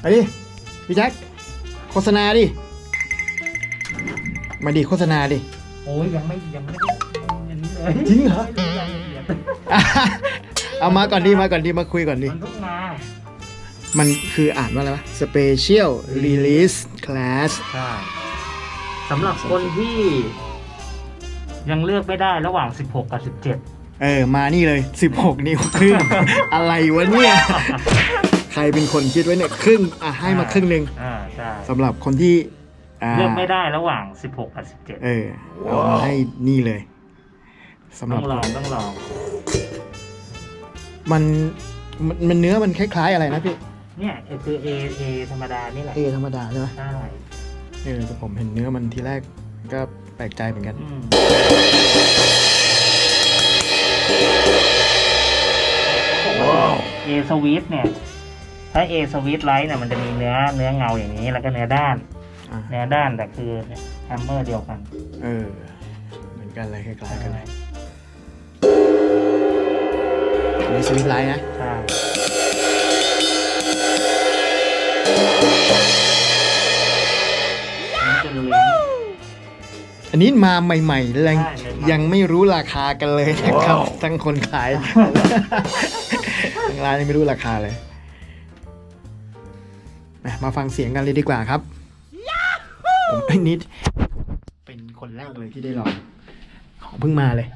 ไปดิ พี่แจ็คโฆษณาดิ มาดิโฆษณาดิ โอ้ยยังไม่ยังไม่ได้อันนี้เลยจริงเหรอ ไม่ได้รายละเอียดเอามาก่อนดิ มาก่อนดิ มาคุยก่อนดิ มันเพิ่งมามันคืออ่านว่าอะไรวะ Special Release Class ใช่สำหรับคนที่ ยังเลือกไม่ได้ระหว่าง 16 กับ 17 เออ มานี่เลย 16 นิ้วครึ่ง อะไรวะเนี่ย ใครเป็นคนคิดไว้เนี่ยครึ่งอะให้มาครึ่งหนึ่งอ่าใช่สำหรับคนที่อ่าเลือกไม่ได้ระหว่าง 16 กับ 17 เออเอามาให้นี่เลยสำหต้รัอบงลองต้องลอง มันมันมันเนื้อมันคล้ายๆอะไรนะพี่เนี่ยคือ A A ธรรมดานี่แหละเอธรรมดาใช่ไหมใช่เออแต่ผมเห็นเนื้อมันทีแรกก็แปลกใจเหมือนกัน อืม A สวิตเนี่ย ถ้า A สวิตไลท์เนี่ยมันจะมีเนื้อเนื้อเงาอย่างนี้แล้วก็เนื้อด้าน อะเนื้อด้านแต่คือแฮมเมอร์เดียวกันเออ เหมือนกันเลยคล้ายๆกันเลยอันนี้สวิตไลท์นะ ใช่นี่จะเลี้ยงอันนี้มาใหม่ๆเลยใช่ใหม่ๆ ยังไม่รู้ราคากันเลยนะครับ ทั้งคนขายทั้งร้านยังไม่รู้ราคาเลย มามาฟังเสียงกันเลยดีกว่าครับ ผมไอ้นิด เป็นคนแรกเลยที่ได้ลองของเพิ่งมาเลย